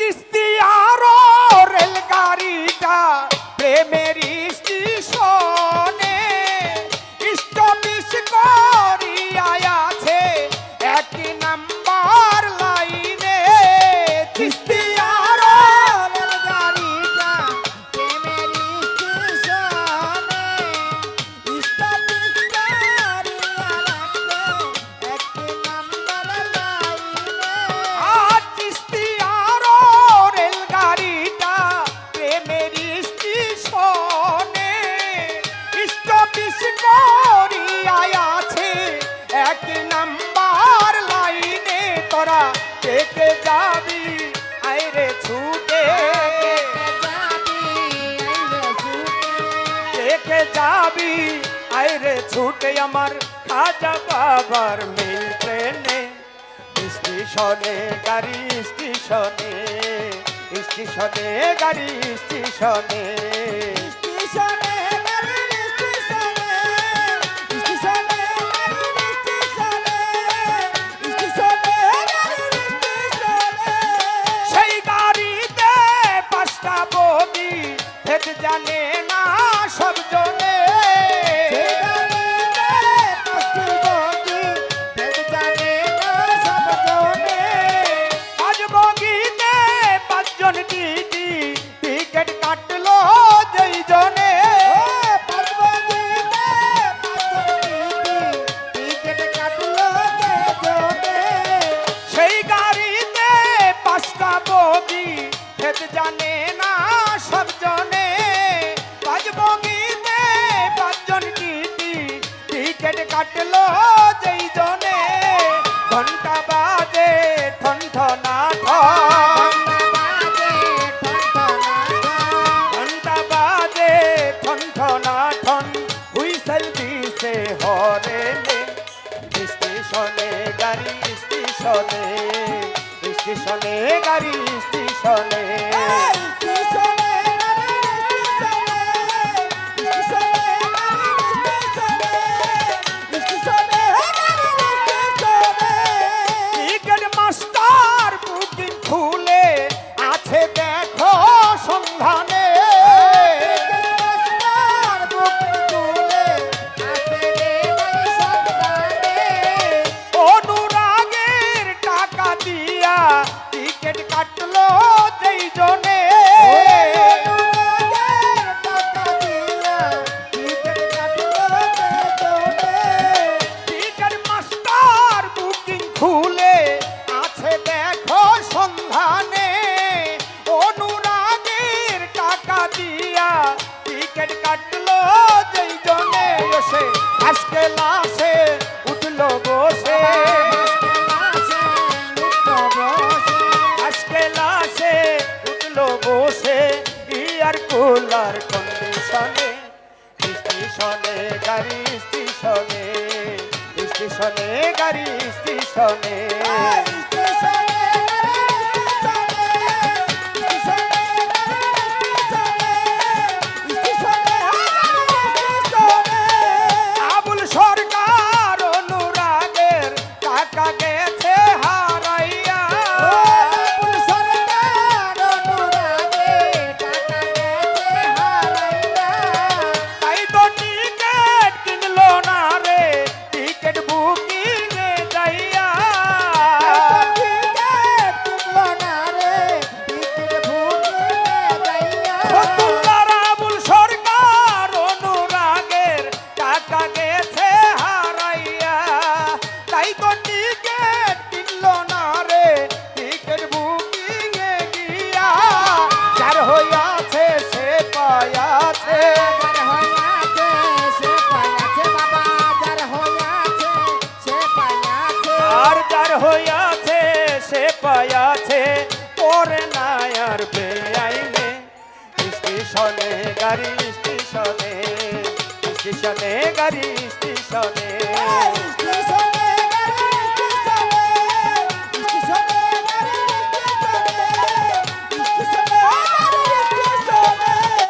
артист! আমার খাজা বাবার মিল ট্রেনে স্টেশনে গাড়ি স্টেশনে স্টেশনে গাড়ি স্টেশনে। স্টেশনে গাড়ি স্টেশনে। রোলার কন্ডিশনে স্টেশনে গাড়ি স্টেশনে স্টেশনে গাড়ি স্টেশনে ছাড়বে আইনে স্টেশনে গাড়ি স্টেশনে স্টেশনে গাড়ি স্টেশনে